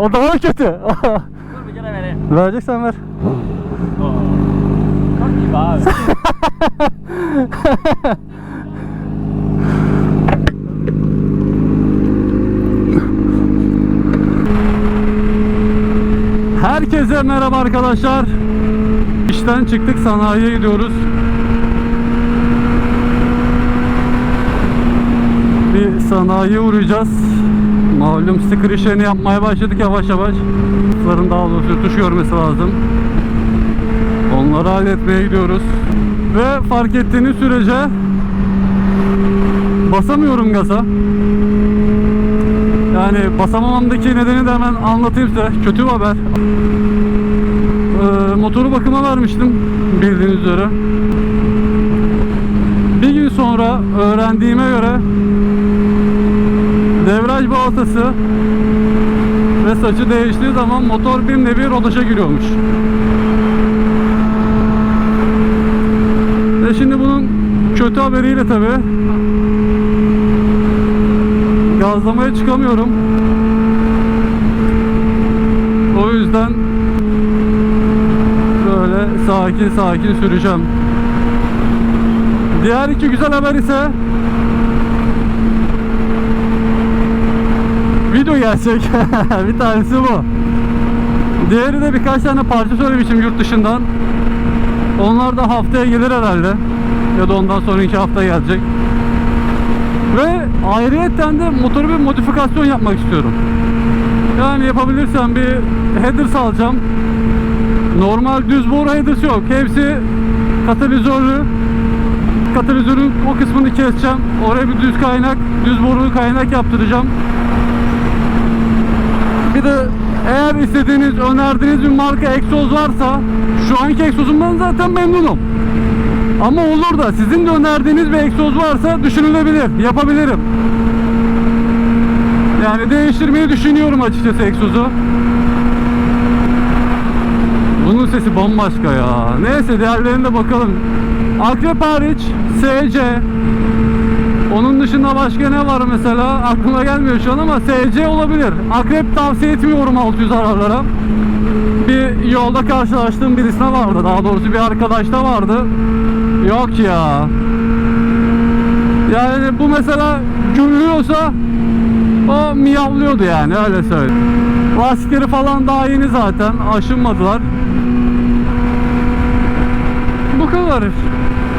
O daha kötü. Dur bir kere vereyim. Vereceksen ver. Çok iyi be abi. Herkese merhaba arkadaşlar. İşten çıktık sanayiye gidiyoruz. Bir sanayiye uğrayacağız. Malum sticker işlerini yapmaya başladık yavaş yavaş. Bunların daha doğrusu tuş görmesi lazım. Onları halletmeye gidiyoruz. Ve fark ettiğiniz sürece basamıyorum gaza. Yani basamamamdaki nedeni de hemen anlatayım size. Kötü bir haber. Ee, motoru bakıma vermiştim bildiğiniz üzere. Bir gün sonra öğrendiğime göre devraj balatası ve saçı değiştiği zaman motor bir nevi rodaşa giriyormuş. Ve şimdi bunun kötü haberiyle tabi gazlamaya çıkamıyorum. O yüzden böyle sakin sakin süreceğim. Diğer iki güzel haber ise video gelecek. bir tanesi bu. Diğeri de birkaç tane parça söylemişim yurt dışından. Onlar da haftaya gelir herhalde. Ya da ondan sonraki hafta gelecek. Ve ayrıyetten de motoru bir modifikasyon yapmak istiyorum. Yani yapabilirsem bir headers alacağım. Normal düz boru headers yok. Hepsi katalizörlü. Katalizörün o kısmını keseceğim. Oraya bir düz kaynak, düz boru kaynak yaptıracağım. Bir de eğer istediğiniz, önerdiğiniz bir marka egzoz varsa şu anki egzozumdan zaten memnunum. Ama olur da sizin de önerdiğiniz bir egzoz varsa düşünülebilir, yapabilirim. Yani değiştirmeyi düşünüyorum açıkçası egzozu. Bunun sesi bambaşka ya. Neyse diğerlerine de bakalım. Akrep hariç SC. Onun dışında başka ne var mesela? Aklıma gelmiyor şu an ama SC olabilir. Akrep tavsiye etmiyorum 600 aralara. Bir yolda karşılaştığım birisine vardı. Daha doğrusu bir arkadaşta vardı. Yok ya. Yani bu mesela gürlüyorsa o miyavlıyordu yani öyle söyleyeyim. Lastikleri falan daha yeni zaten aşınmadılar. Bu kadar.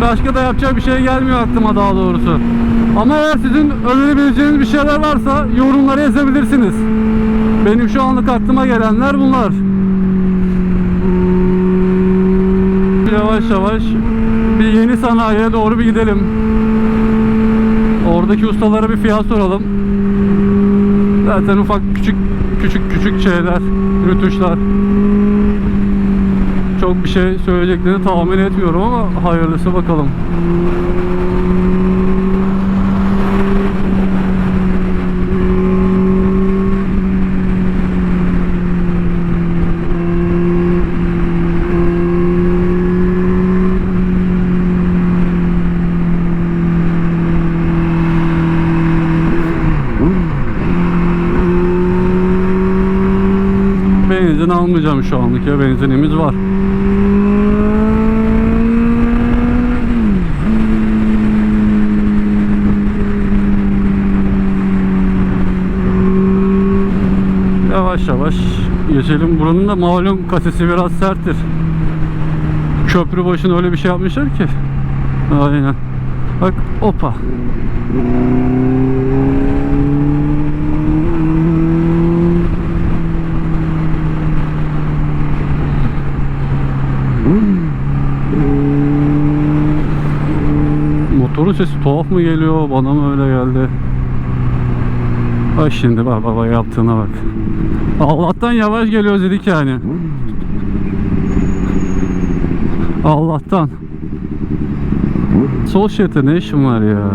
Başka da yapacak bir şey gelmiyor aklıma daha doğrusu. Ama eğer sizin önerebileceğiniz bir şeyler varsa yorumlara yazabilirsiniz. Benim şu anlık aklıma gelenler bunlar. Yavaş yavaş bir yeni sanayiye doğru bir gidelim. Oradaki ustalara bir fiyat soralım. Zaten ufak küçük küçük küçük şeyler, rütuşlar. Çok bir şey söyleyeceklerini tahmin etmiyorum ama hayırlısı bakalım. Benzin ya benzinimiz var. Yavaş yavaş geçelim. Buranın da malum kasesi biraz serttir. Köprü başına öyle bir şey yapmışlar ki. Aynen. Bak opa. Motorun sesi tuhaf mı geliyor? Bana mı öyle geldi? Bak şimdi bak baba yaptığına bak. Allah'tan yavaş geliyor dedik yani. Allah'tan. Sol şerite ne işim var ya?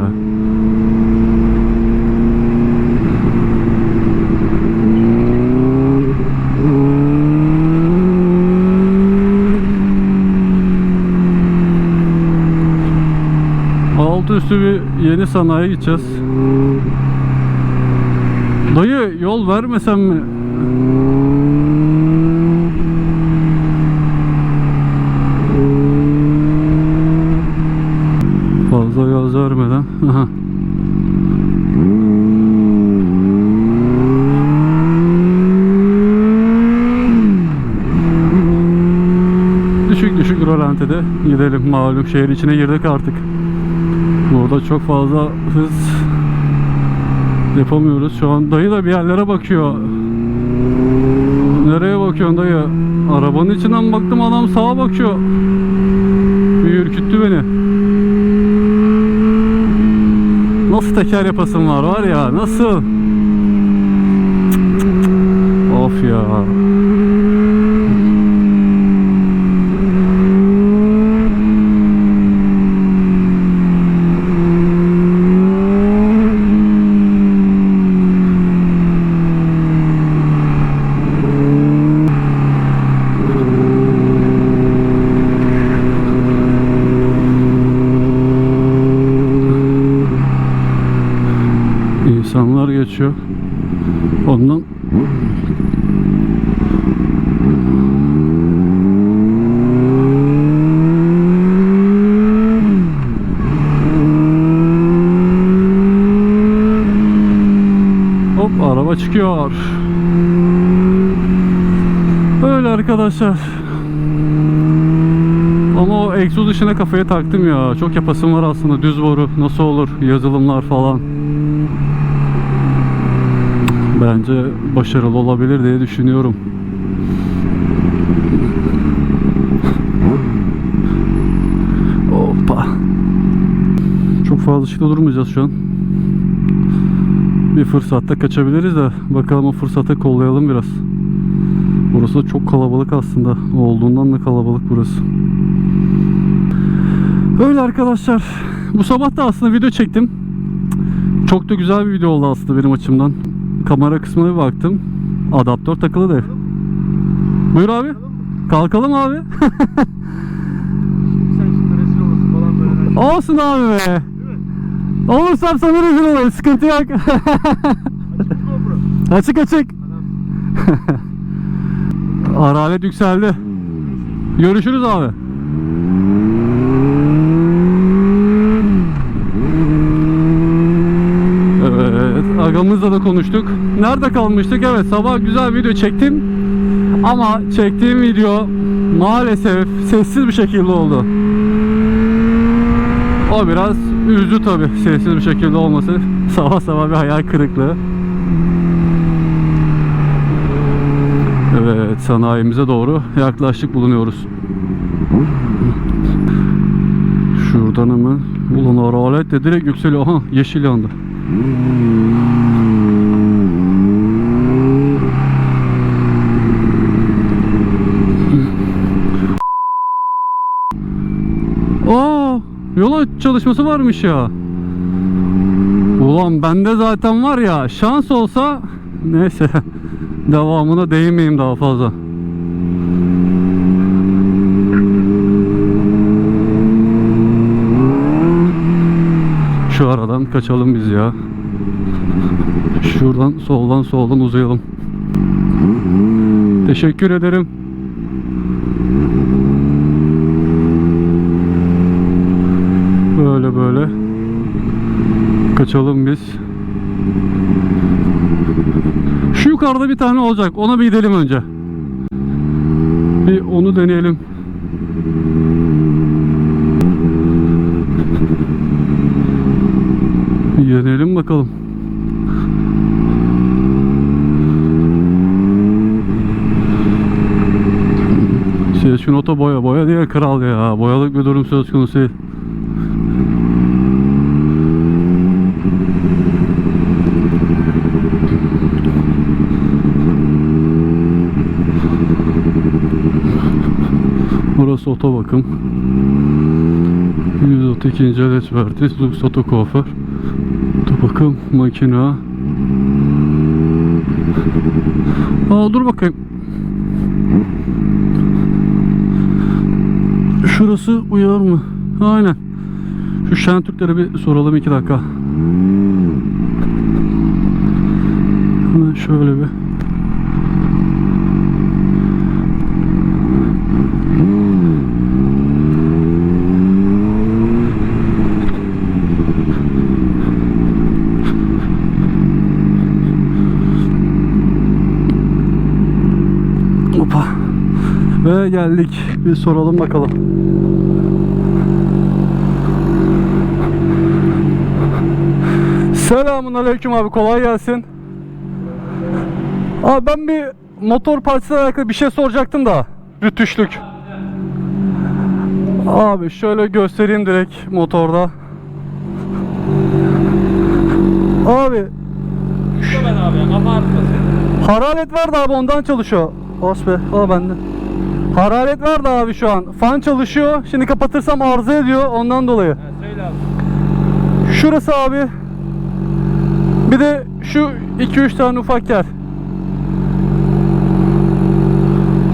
üstü bir yeni sanayi gideceğiz. Dayı yol vermesem mi? Fazla gaz vermeden. Düşük düşük rolantide gidelim malum şehir içine girdik artık. Burada çok fazla hız yapamıyoruz. Şu an dayı da bir yerlere bakıyor. Nereye bakıyorsun dayı? Arabanın içinden baktım adam sağa bakıyor. Bir ürküttü beni. Nasıl teker yapasım var var ya nasıl? Of ya. Araba çıkıyor. Öyle arkadaşlar. Ama o egzoz işine kafaya taktım ya. Çok yapasım var aslında. Düz boru nasıl olur? Yazılımlar falan. Bence başarılı olabilir diye düşünüyorum. Hoppa. Çok fazla ışıkta durmayacağız şu an. Bir fırsatta kaçabiliriz de bakalım o fırsata kollayalım biraz. Burası da çok kalabalık aslında. Olduğundan da kalabalık burası. Öyle arkadaşlar. Bu sabah da aslında video çektim. Çok da güzel bir video oldu aslında benim açımdan. Kamera kısmına bir baktım. Adaptör takılı değil. Buyur abi. Kalkalım abi. Olsun abi be. Olursam sana rezil olurum. Sıkıntı yok. Açık açık. Hararet yükseldi. Görüşürüz abi. Evet, agamızla da konuştuk. Nerede kalmıştık? Evet, sabah güzel video çektim. Ama çektiğim video maalesef sessiz bir şekilde oldu. O biraz üzdü tabi sessiz bir şekilde olması. Sabah sabah bir hayal kırıklığı. Evet sanayimize doğru yaklaştık bulunuyoruz. Şuradan hemen ulan aralet de direkt yükseliyor. Aha yeşil yandı. Aa, yola çalışması varmış ya. Ulan bende zaten var ya şans olsa neyse devamına değinmeyeyim daha fazla. Şu aradan kaçalım biz ya. Şuradan soldan soldan uzayalım. Teşekkür ederim. Böyle böyle. Kaçalım biz. Şu yukarıda bir tane olacak. Ona bir gidelim önce. Bir onu deneyelim. Bir deneyelim bakalım. Selçuk Oto boya. Boya değil kral ya. Boyalık bir durum söz konusu değil. Burası otobakım. 132. adet vertis. Lux Oto Kuaför. Otobakım makina. Aa dur bakayım. Şurası uyar mı? Aynen. Şu Şentürklere bir soralım iki dakika. Hemen şöyle bir. Ve geldik. Bir soralım bakalım. Selamun aleyküm abi kolay gelsin. Abi ben bir motor parçasıyla alakalı bir şey soracaktım da. Rütüşlük. Abi şöyle göstereyim direkt motorda. Abi Şu ben abi kafa hararet vardı abi ondan çalışıyor. Os be o bende. Hararet vardı abi şu an. Fan çalışıyor. Şimdi kapatırsam arıza ediyor ondan dolayı. Ha, söyle abi. Şurası abi. Bir de şu 2-3 tane ufak yer.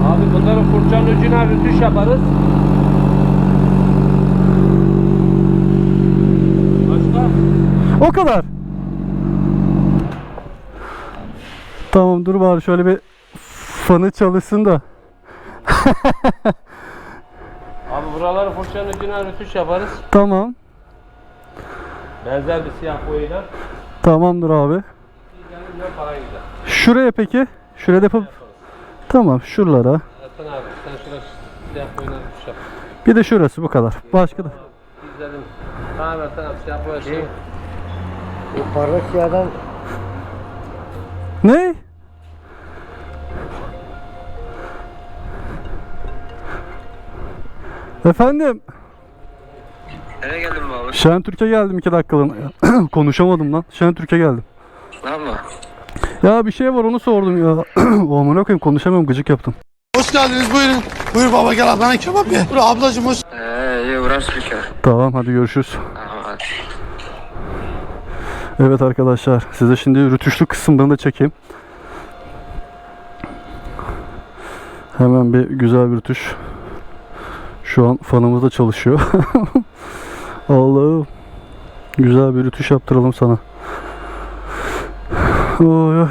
Abi bunları fırçanın ucuna rütüş yaparız. Başka? O kadar. Tamam dur bari şöyle bir fanı çalışsın da. Abi buraları fırçanın ucuna rütüş yaparız. Tamam. Benzer bir siyah boyayla. Tamamdır abi. Gider. Şuraya peki? Şuraya da yapıp... Tamam şuralara. Ertan abi sen şurada siyah boyayla rütüş yap. Bir de şurası bu kadar. Başka da. İzledim. Tamam Ertan abi siyah boya şey. Bu parlak siyahdan Ne? Efendim? Nereye geldin baba? Şentürk'e geldim iki dakikalığına. Konuşamadım lan. Şentürk'e geldim. Ne yapma? Ya bir şey var onu sordum ya. o amına koyayım konuşamıyorum gıcık yaptım. Hoş geldiniz buyurun. Buyur baba gel ablana kebap ye. Buyur ablacım hoş. Ee, iyi uğraş bir kere. Tamam hadi görüşürüz. Tamam hadi. Evet arkadaşlar size şimdi rütüşlü kısımlarını da çekeyim. Hemen bir güzel bir rütüş. Şu an fanımız da çalışıyor. Allah'ım. Güzel bir rütüş yaptıralım sana.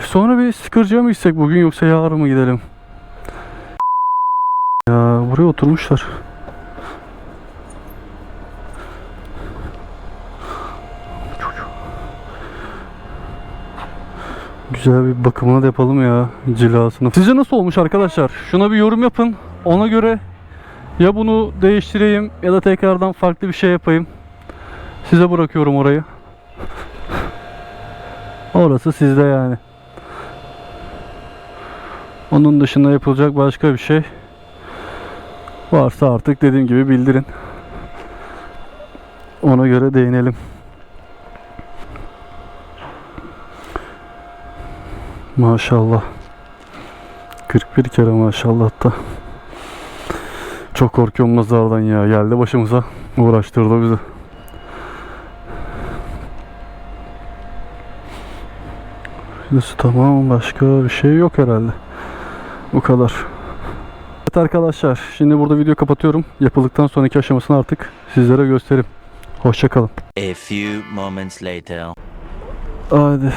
Sonra bir sıkırcıya mı gitsek bugün yoksa yarın mı gidelim? Ya buraya oturmuşlar. Güzel bir bakımını da yapalım ya cilasını. Sizce nasıl olmuş arkadaşlar? Şuna bir yorum yapın. Ona göre ya bunu değiştireyim ya da tekrardan farklı bir şey yapayım. Size bırakıyorum orayı. Orası sizde yani. Onun dışında yapılacak başka bir şey varsa artık dediğim gibi bildirin. Ona göre değinelim. Maşallah. 41 kere maşallah da. Çok korkuyorum nazardan ya. Geldi başımıza. Uğraştırdı bizi. Şurası tamam. Başka bir şey yok herhalde. Bu kadar. Evet arkadaşlar. Şimdi burada video kapatıyorum. Yapıldıktan sonraki aşamasını artık sizlere göstereyim. Hoşçakalın. A few moments later. Hadi.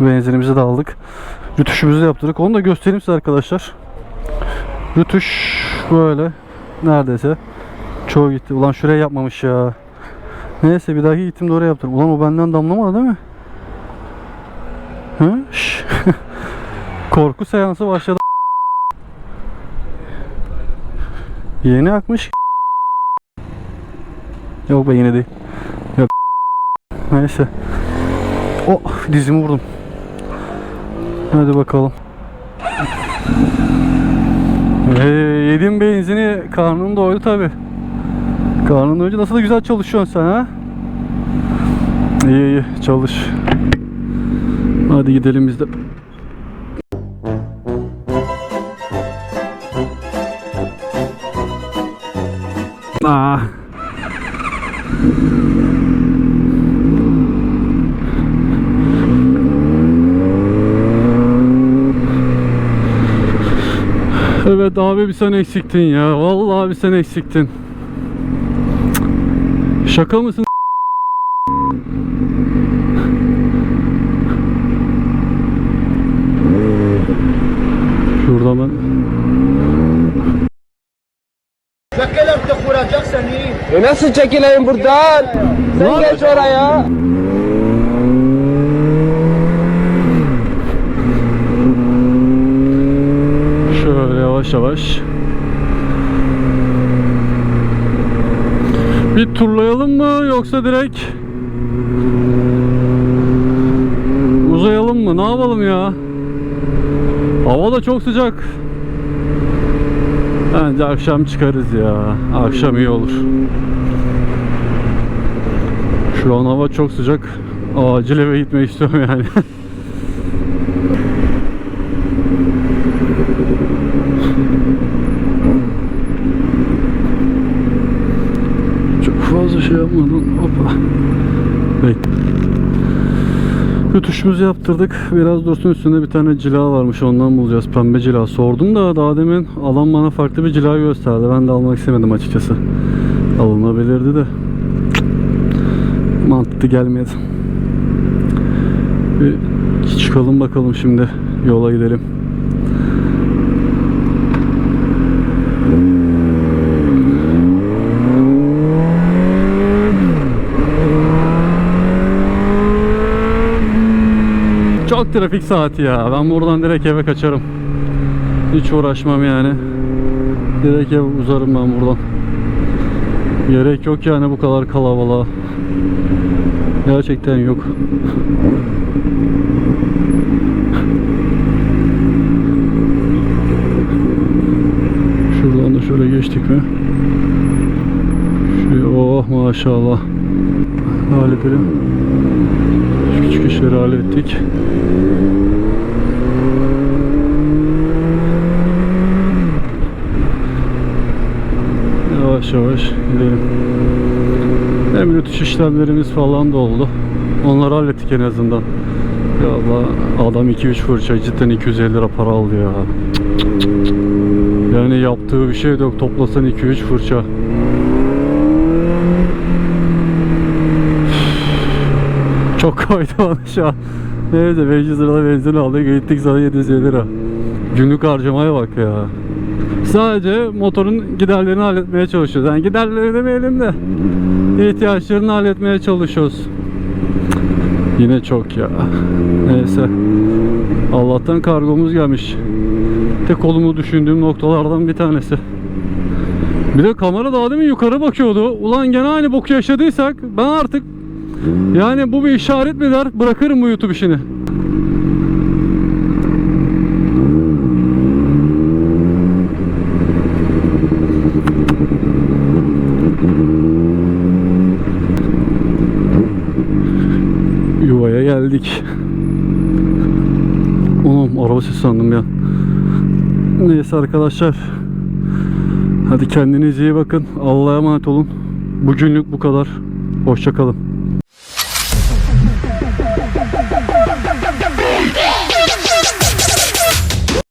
Benzinimizi de aldık. Rütüşümüzü de yaptırdık. Onu da göstereyim size arkadaşlar. Rütüş böyle. Neredeyse. Çoğu gitti. Ulan şuraya yapmamış ya. Neyse bir dahaki gittim de oraya yaptırdım. Ulan o benden damlamadı değil mi? Hı? Korku seansı başladı. Yeni akmış. Yok be yine değil. Yok. Neyse. Oh dizimi vurdum. Hadi bakalım. Ee, yediğim benzini karnın doydu tabi. Karnın doyunca nasıl da güzel çalışıyorsun sen ha? İyi iyi çalış. Hadi gidelim biz de. Evet abi bir sen eksiktin ya. Vallahi bir sen eksiktin. Şaka mısın? Şurada ben. E nasıl çekileyim buradan? Sen geç oraya. yavaş yavaş. Bir turlayalım mı yoksa direkt uzayalım mı? Ne yapalım ya? Hava da çok sıcak. Bence akşam çıkarız ya. Akşam iyi olur. Şu an hava çok sıcak. Acil eve gitmek istiyorum yani. Rütuşumuzu yaptırdık. Biraz dursun üstünde bir tane cila varmış ondan bulacağız. Pembe cila. Sordum da daha demin alan bana farklı bir cila gösterdi. Ben de almak istemedim açıkçası. Alınabilirdi de. Mantıklı gelmedi. Bir çıkalım bakalım şimdi. Yola gidelim. Trafik saati ya. Ben buradan direkt eve kaçarım. Hiç uğraşmam yani. Direkt eve uzarım ben buradan. Gerek yok yani bu kadar kalabalığa. Gerçekten yok. Şuradan da şöyle geçtik mi? Şuraya, oh maşallah. Halledelim. Küçük işleri hallettik. Yavaş yavaş gidelim. Hem rütüş işlemlerimiz falan da oldu. Onları hallettik en azından. Ya Allah adam 2-3 fırça cidden 250 lira para aldı ya. Yani yaptığı bir şey yok. Toplasan 2-3 fırça. Çok koydu bana şu an. Neyse 500 lira benzin aldık. Gittik sana 750 lira. Günlük harcamaya bak ya. Sadece motorun giderlerini halletmeye çalışıyoruz. Yani giderleri demeyelim de ihtiyaçlarını halletmeye çalışıyoruz. Yine çok ya. Neyse. Allah'tan kargomuz gelmiş. Tek olumu düşündüğüm noktalardan bir tanesi. Bir de kamera daha demin yukarı bakıyordu. Ulan gene aynı boku yaşadıysak ben artık yani bu bir işaret mi der bırakırım bu YouTube işini. Yuvaya geldik. Oğlum araba sesi sandım ya. Neyse arkadaşlar. Hadi kendinize iyi bakın. Allah'a emanet olun. Bugünlük bu kadar. Hoşçakalın.